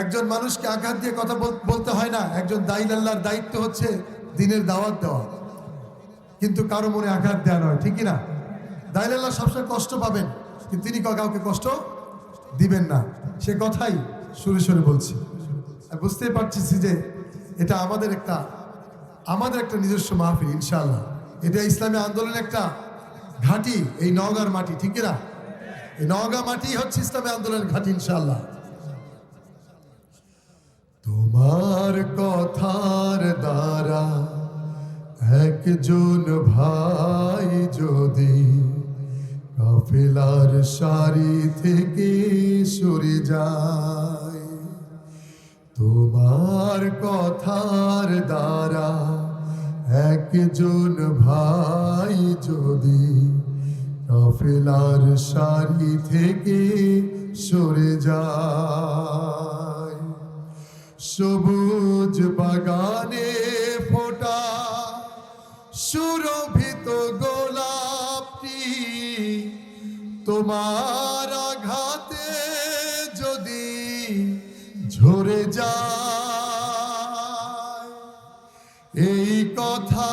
একজন মানুষকে আঘাত দিয়ে কথা বলতে হয় না। একজন দাইল আল্লাহর দায়িত্ব হচ্ছে দিনের দাওয়াত দেওয়া। কিন্তু কারও মনে আঘাত দেওয়া নয় ঠিকই না? দাইল আল্লাহ সবসময় কষ্ট পাবেন, কিন্তু তিনি কাউকে কষ্ট দিবেন না। সে কথাই সুরে সুরে বলছি। আর বুঝতেই পারছি যে এটা আমাদের একটা আমাদের একটা নিজস্ব মাহফিল, ইনশাআল্লাহ। এটা ইসলামী আন্দোলনের একটা ঘাঁটি, এই নওগাঁর মাটি, ঠিক না? এই নওগাঁ মাটি হচ্ছে ইসলামী আন্দোলনের ঘাঁটি, ইনশাআল্লাহ। একজন ভাই যদি কাফেলার সারি থেকে সরে যায়, তোমার কথার দ্বারা একজন ভাই যদি কাফেলার সারি থেকে সরে যায়, সবুজ বাগানে তোমার আঘাতে যদি ঝরে যায়, এই কথা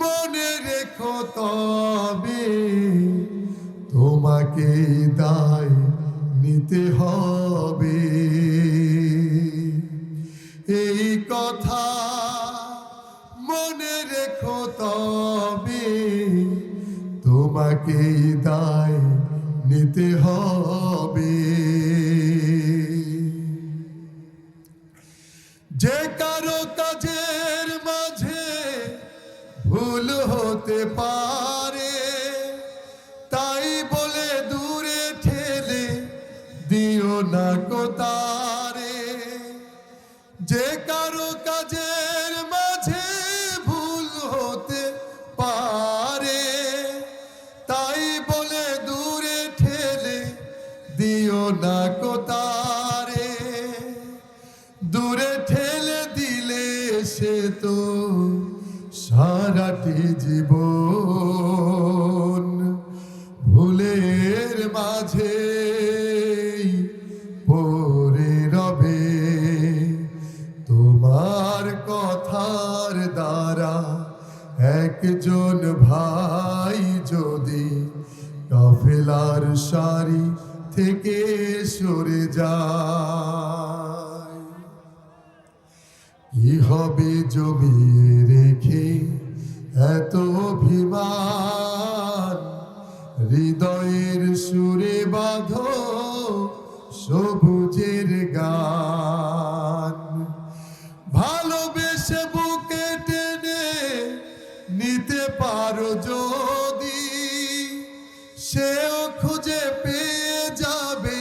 মনে রেখো তবে তোমাকে দায় নিতে হবে। এই কথা তোমাকে দায় নিতে হবে। যে কারও কাজের মাঝে ভুল হতে পারে, তাই বলে দূরে ঠেলে দিও না কোতারে যে কারও সারাটি জীবন ভুলের মাঝে পড়ে রবে। তোমার কথার দ্বারা একজন ভাই যদি কাফেলার সারি থেকে সরে যায়। কি হবে জমিয়ে রেখে এত অভিমান, হৃদয়ের সুরে বাঁধো সবুজের গান। ভালোবেসে বুকে টেনে নিতে পারো যদি, সেও খুঁজে পেয়ে যাবে,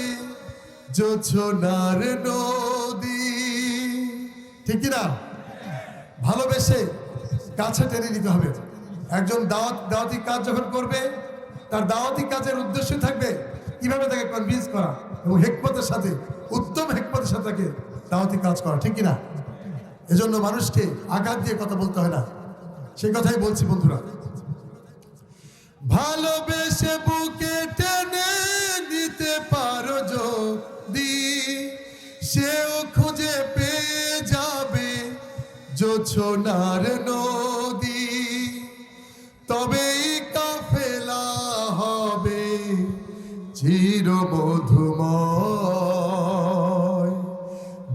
জোছনার নদী ঠিক না ভালোবেসে কাছে টেনে নিতে হবে। একজন দাওয়াত দাওয়াতি কাজ যখন করবে, তার দাওয়াতি কাজের উদ্দেশ্য থাকবে কীভাবে তাকে কনভিন্স করা এবং হেকমতের সাথে, উত্তম হেকমতের সাথে তাকে দাওয়াতি কাজ করা, ঠিক না এজন্য মানুষকে আঘাত দিয়ে কথা বলতে হয় না। সেই কথাই বলছি বন্ধুরা। ভালোবেসে বুকে জোছনার নদী, তবেই কাফেলা হবে চির মধুময়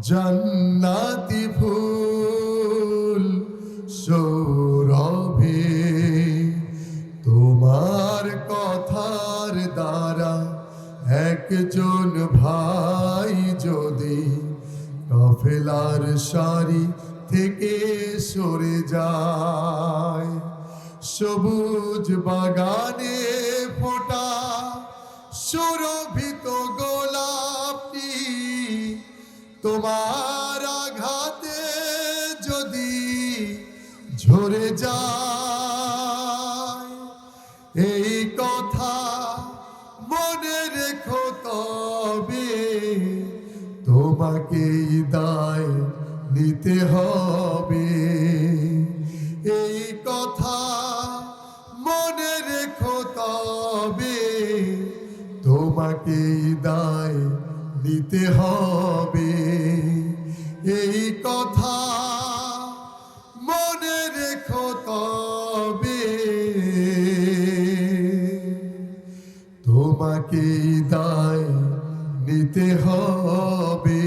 জান্নাতি ফুল সৌরভে, তোমার কথার দ্বারা একজন ভাই যদি কাফেলার সারি সরে যায়। সবুজ বাগানে ফোটা সুরভিত গোলাপটি। তোমার আঘাতে যদি ঝরে যায়, এই কথা মনে রেখো তবে তোমাকে দায় নিতে হবে। তোমাকে দায় দিতে হবে। এই কথা মনে রেখো তবে। তোমাকে দায় নিতে হবে।